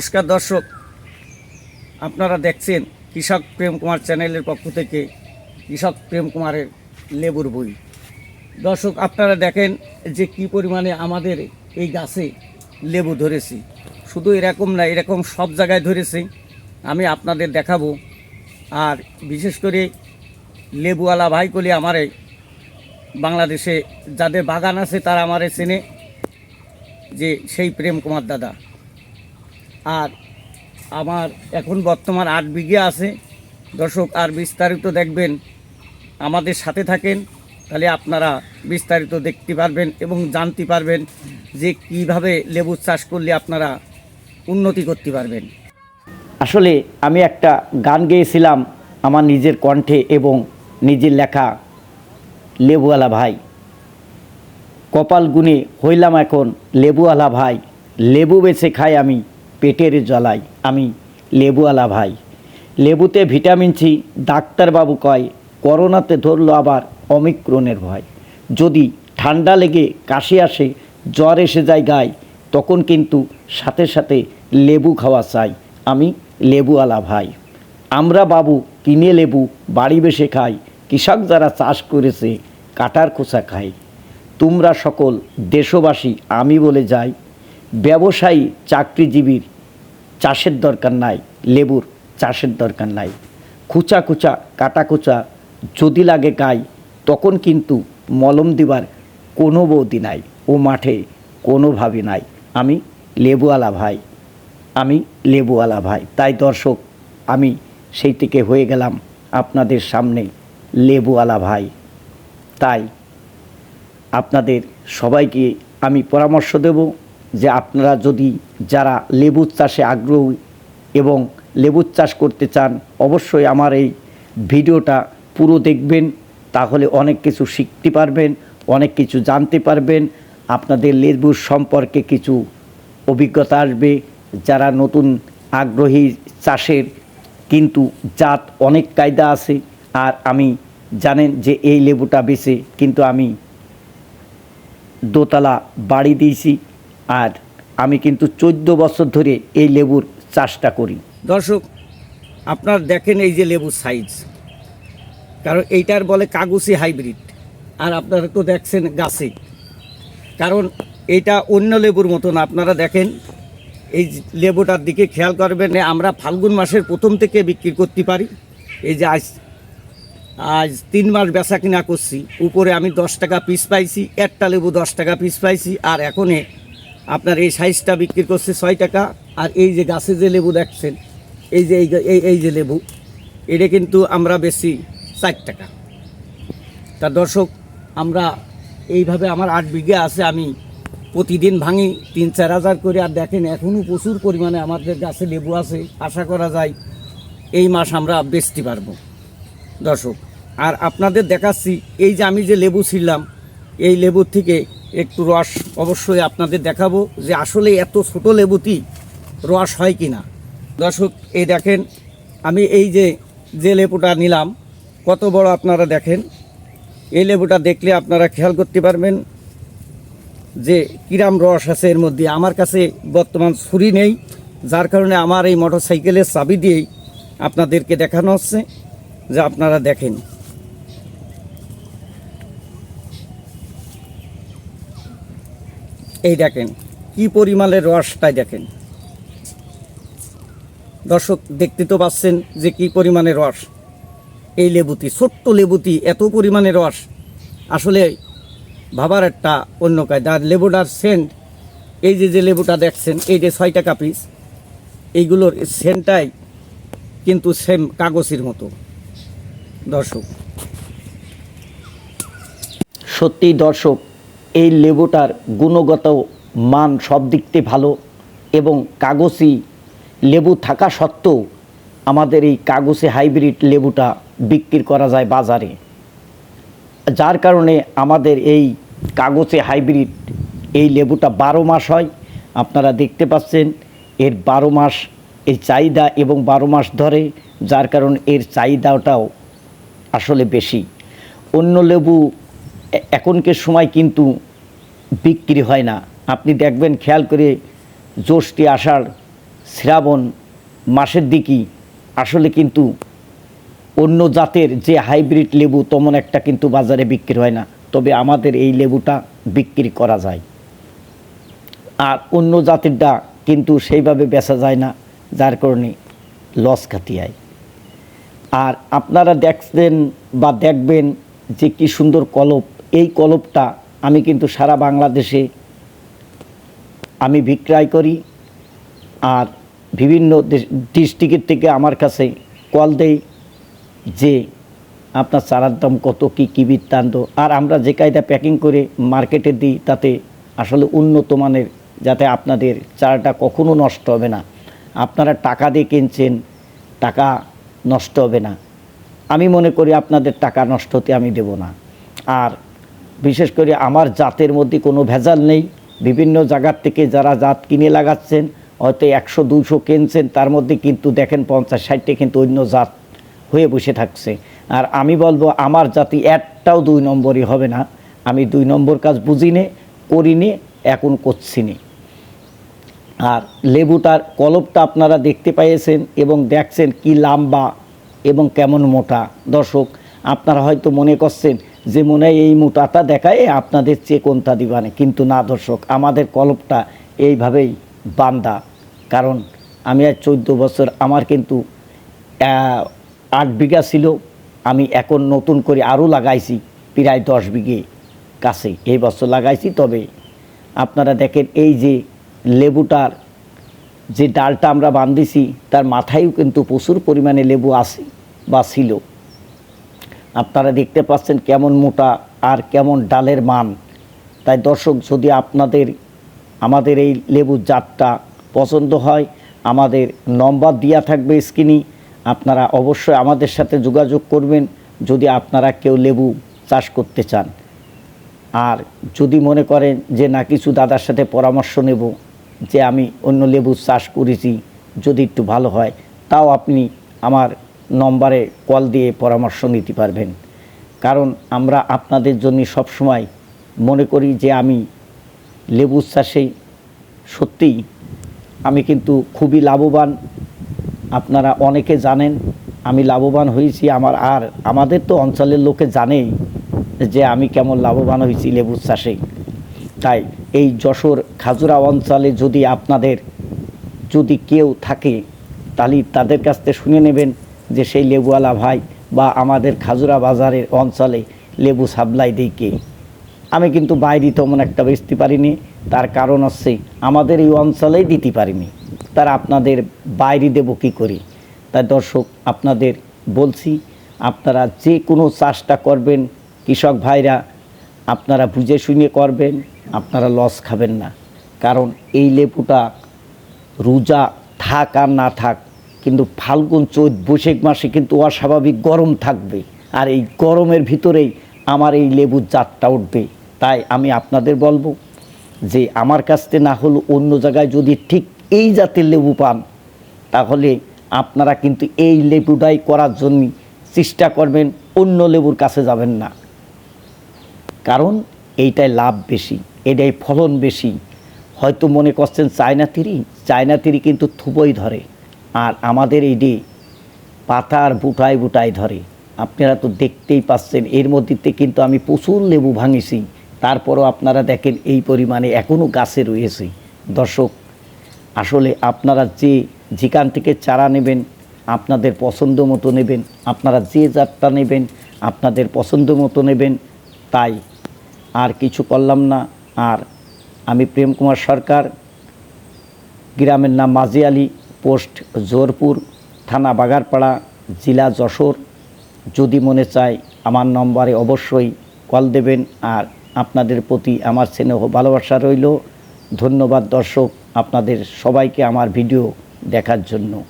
নমস্কার দর্শক। আপনারা দেখছেন কৃষক প্রেম কুমার চ্যানেলের পক্ষ থেকে কৃষক প্রেম কুমারের লেবুর বই। দর্শক, আপনারা দেখেন যে কি পরিমাণে আমাদের এই গাছে লেবু ধরেছি। শুধু এরকম না, এরকম সব জায়গায় ধরেছি। আমি আপনাদের দেখাবো। আর বিশেষ করে লেবুওয়ালা ভাই ভাইকলি আমারে বাংলাদেশে যাদের বাগান আছে তারা আমারে চেনে যে সেই প্রেম কুমার দাদা। আর আমার এখন বর্তমান আট বিঘে আছে। দর্শক, আর বিস্তারিত দেখবেন, আমাদের সাথে থাকেন, তাহলে আপনারা বিস্তারিত দেখতে পারবেন এবং জানতে পারবেন যে কীভাবে লেবু চাষ করলে আপনারা উন্নতি করতে পারবেন। আসলে আমি একটা গান গেয়েছিলাম আমার নিজের কণ্ঠে এবং নিজের লেখা, লেবুওয়ালা ভাই। কপাল গুনে হইলাম এখন, লেবুওয়ালা ভাই, লেবু বেছে খাই আমি। পেটের আমি, লেবুওয়ালা ভাই, লেবুতে ভিটামিন সি, ডাক্তারবাবু কয়, করোনাতে ধরলো আবার অমিক্রণের ভয়। যদি ঠান্ডা লেগে কাশি আসে, জ্বর এসে যায় গায়ে, তখন কিন্তু সাথে সাথে লেবু খাওয়া চাই। আমি, লেবুওয়ালা ভাই, আমরা বাবু কিনে লেবু বাড়ি বেসে খাই, কৃষক যারা চাষ করেছে, কাটার খোসা খায়। তোমরা সকল দেশবাসী, আমি বলে যাই, ব্যবসায়ী, চাকরিজীবীর চাষের দরকার নাই, লেবুর চাষের দরকার নাই। খুচা কুচা কাটা কুচা যদি লাগে গায়ে তখন কিন্তু মলম দিবার কোনো বৌদি নাই, ও মাঠে কোনোভাবে নাই। আমি লেবুওয়ালা ভাই, আমি লেবুওয়ালা ভাই। তাই দর্শক, আমি সেই থেকে হয়ে গেলাম আপনাদের সামনে লেবুওয়ালা ভাই। তাই আপনাদের সবাইকে আমি পরামর্শ দেব। যে আপনারা যদি যারা লেবুর চাষে আগ্রহী এবং লেবুর চাষ করতে চান, অবশ্যই আমার এই ভিডিওটা পুরো দেখবেন, তাহলে অনেক কিছু শিখতে পারবেন, অনেক কিছু জানতে পারবেন। আপনাদের লেবুর সম্পর্কে কিছু অভিজ্ঞতা আসবে। যারা নতুন আগ্রহী চাষের কিন্তু জাত অনেক কায়দা আছে, আর আমি জানেন যে এই লেবুটা বেছে কিন্তু আমি দোতলা বাড়ি দিয়েছি। আর আমি কিন্তু চোদ্দ বছর ধরে এই লেবুর চাষটা করি। দর্শক, আপনার দেখেন এই যে লেবুর সাইজ কারণ এইটার বলে কাগুসি হাইব্রিড আর আপনারা তো দেখছেন গাছে। কারণ এইটা অন্য লেবুর মতন, আপনারা দেখেন, এই লেবুটার দিকে খেয়াল করবেন, আমরা ফাল্গুন মাসের প্রথম থেকে বিক্রি করতে পারি। এই যে আজ আজ তিন মাস বেচা কিনা করছি, উপরে আমি দশ টাকা পিস পাইছি, একটা লেবু দশ টাকা পিস পাইছি, আর এখনে আপনার এই সাইজটা বিক্রি করছে ছয় টাকা, আর এই যে গাছে যে লেবু দেখছেন, এই যে এই এই যে লেবু, এটা কিন্তু আমরা বেশি চার টাকা। তা দর্শক, আমরা এইভাবে আমার আট বিঘে আছে, আমি প্রতিদিন ভাঙি তিন চার হাজার করে, আর দেখেন এখনও প্রচুর পরিমাণে আমাদের গাছে লেবু আছে, আশা করা যায় এই মাস আমরা বেচতে পারব। দর্শক, আর আপনাদের দেখাচ্ছি, এই যে আমি যে লেবু ছিলাম এই লেবুর থেকে একটু রস অবশ্যই আপনাদের দেখাবো যে আসলে এত ছোট লেবুটি রস হয় কি না দর্শক, এই দেখেন, আমি এই যে যে লেবুটা নিলাম, কত বড় আপনারা দেখেন। এই লেবুটা দেখলে আপনারা খেয়াল করতে পারবেন যে কিরাম রস আছে এর মধ্যে। আমার কাছে বর্তমান ছুরি নেই, যার কারণে আমার এই মোটর সাইকেলের চাবি দিয়েই আপনাদেরকে দেখানো হচ্ছে, যে আপনারা দেখেন। এই দেখেন, কি পরিমাণের রসটাই দেখেন। দর্শক, দেখতে তো পাচ্ছেন যে কি পরিমাণে রস। এই লেবুটি, ছোট্ট লেবুটি, এত পরিমাণে রস। আসলে ভাবার একটা অন্য কায়দা। আর লেবুটার সেন্ট, এই যে যে লেবুটা দেখছেন, এই যে ছয় টাকা পিস, এইগুলোর সেন্টটাই কিন্তু সেম কাগজের মতো। দর্শক। সত্যি দর্শক এই লেবুটার গুণগত মান সব দিক থেকে ভালো এবং কাগজি লেবু থাকা সত্ত্বেও আমাদের এই কাগজে হাইব্রিড লেবুটা বিক্রি করা যায় বাজারে। যার কারণে আমাদের এই কাগজে হাইব্রিড এই লেবুটা বারো মাস হয়। আপনারা দেখতে পাচ্ছেন, এর বারো মাস এই চাহিদা এবং বারো মাস ধরে যার কারণ এর চাহিদাটাও আসলে বেশি। অন্য লেবু এখনকার সময় কিন্তু বিক্রি হয় না। আপনি দেখবেন, খেয়াল করে জ্যৈষ্ঠী আষাঢ়, শ্রাবণ মাসের দিকই আসলে কিন্তু অন্য জাতের যে হাইব্রিড লেবু তেমন একটা কিন্তু বাজারে বিক্রি হয় না। তবে আমাদের এই লেবুটা বিক্রি করা যায়। আর অন্য জাতেরটা কিন্তু সেইভাবে বেচা যায় না, যার কারণে লস খাতিয়ায়। আর আপনারা দেখছেন বা দেখবেন যে কি সুন্দর কলপ এই কলপটা আমি কিন্তু সারা বাংলাদেশে আমি বিক্রয় করি আর বিভিন্ন ডিস্ট্রিক্টের থেকে আমার কাছে কল দেয় যে আপনার চারার দাম কত, কী কী বৃত্তান্ত। আর আমরা যে কায়দা প্যাকিং করে মার্কেটে দিই, তাতে আসলে উন্নত মানের যাতে আপনাদের চারাটা কখনো নষ্ট হবে না। আপনারা টাকা দিয়ে কিনছেন, টাকা নষ্ট হবে না। আমি মনে করি আপনাদের টাকা নষ্ট হতে আমি দেব না। আর বিশেষ করে আমার জাতের মধ্যে কোনো ভেজাল নেই। বিভিন্ন জায়গার থেকে যারা জাত কিনে লাগাচ্ছেন, হয়তো একশো দুশো কিনছেন, তার মধ্যে কিন্তু দেখেন পঞ্চাশ ষাটটা কিন্তু অন্য জাত হয়ে বসে থাকছে। আর আমি বলব, আমার জাতি একটাও দুই নম্বরই হবে না। আমি দুই নম্বর কাজ বুঝিনে, করিনি, এখন করছি নি আর লেবুটার কলপটা আপনারা দেখতে পাইয়েছেন এবং দেখছেন কি লম্বা এবং কেমন মোটা। দর্শক, আপনারা হয়তো মনে করছেন যে মনে হয় এই মোটাটা দেখায়, আপনাদের চেয়ে কোনটা দিবানে? কিন্তু না, দর্শক, আমাদের কলপটা এইভাবেই বান্দা। কারণ আমি আর চোদ্দ বছর, আমার কিন্তু আট বিঘা ছিল, আমি এখন নতুন করে আরও লাগাইছি, প্রায় দশ বিঘে কাছে। এই বছর লাগাইছি, তবে আপনারা দেখেন এই যে লেবুটার যে ডালটা আমরা বান্ধিছি, তার মাথায়ও কিন্তু প্রচুর পরিমাণে লেবু আছে বা ছিল। আপনারা দেখতে পাচ্ছেন কেমন মোটা আর কেমন ডালের মান। তাই দর্শক, যদি আপনাদের, আমাদের এই লেবুর জাতটা পছন্দ হয়, আমাদের নম্বর দেওয়া থাকবে স্ক্রিনে। আপনারা অবশ্যই আমাদের সাথে যোগাযোগ করবেন যদি আপনারা কেউ লেবু চাষ করতে চান। আর যদি মনে করেন যে, না, কিছু দাদার সাথে পরামর্শ নেব যে, আমি অন্য লেবু চাষ করেছি, যদি একটু ভালো হয়, তাও আপনি আমার নম্বরে কল দিয়ে পরামর্শ নিতে পারবেন। কারণ আমরা আপনাদের জন্য সবসময় মনে করি যে আমি লেবু চাষে সত্যিই আমি কিন্তু খুবই লাভবান। আপনারা অনেকে জানেন, আমি লাভবান হয়েছি। আমার আর আমাদের তো অঞ্চলের লোকে জানেই যে আমি কেমন লাভবান হয়েছি লেবু চাষে। তাই এই যশোর খাজুরা অঞ্চলে যদি আপনাদের যদি কেউ থাকে, তাহলে তাদের কাছ থেকে শুনে নেবেন। যে সেই লেবুওয়ালা ভাই বা আমাদের খাজুরা বাজারের অঞ্চলে লেবু সাপ্লাই দিই কে? আমি কিন্তু বাইরে তেমন একটা বেচতে পারিনি, তার কারণ হচ্ছে আমাদের এই অঞ্চলেই দিতে পারিনি। তার আপনাদের বাইরে দেব কী করি? তাই দর্শক, আপনাদের বলছি, আপনারা যে কোনো চাষটা করবেন, কৃষক ভাইরা, আপনারা বুঝে শুনে করবেন, আপনারা লস খাবেন না। কারণ এই লেবুটা রোজা থাক আর না থাক কিন্তু ফাল্গুন চৈত বৈশাখ মাসে কিন্তু অস্বাভাবিক গরম থাকবে। আর এই গরমের ভিতরেই আমার এই লেবুর জাতটা উঠবে। তাই আমি আপনাদের বলব যে আমার কাছ থেকে না হলেও অন্য জায়গায় যদি ঠিক এই জাতের লেবু পান, তাহলে আপনারা কিন্তু এই লেবুটাই করার জন্য চেষ্টা করবেন অন্য লেবুর কাছে যাবেন না। কারণ এইটাই লাভ বেশি, এটাই ফলন বেশি। হয়তো মনে করছেন চায়না তিরি চায়না তিরি কিন্তু থুবই ধরে। আর আমাদের এই ডে পাতার বুটায় বুটায় ধরে। আপনারা তো দেখতেই পাচ্ছেন, এর মধ্যে কিন্তু আমি প্রচুর লেবু ভাঙেছি। তারপরও আপনারা দেখেন এই পরিমাণে এখনও গাছে রয়েছে। দর্শক, আসলে আপনারা যে যেখান থেকে চারা নেবেন, আপনাদের পছন্দ মতো নেবেন, আপনারা যে জাতটা নেবেন, আপনাদের পছন্দ মতো নেবেন, তাই আর কিছু করলাম না। আর আমি প্রেম কুমার সরকার, গ্রামের নাম মাঝি আলী পোস্ট জোরপুর, থানা বাগারপাড়া, জেলা যশোর। যদি মনে চায় আমার নম্বরে অবশ্যই কল দেবেন আর আপনাদের প্রতি আমার স্নেহ ভালোবাসা রইল। ধন্যবাদ দর্শক, আপনাদের সবাইকে আমার ভিডিও দেখার জন্য।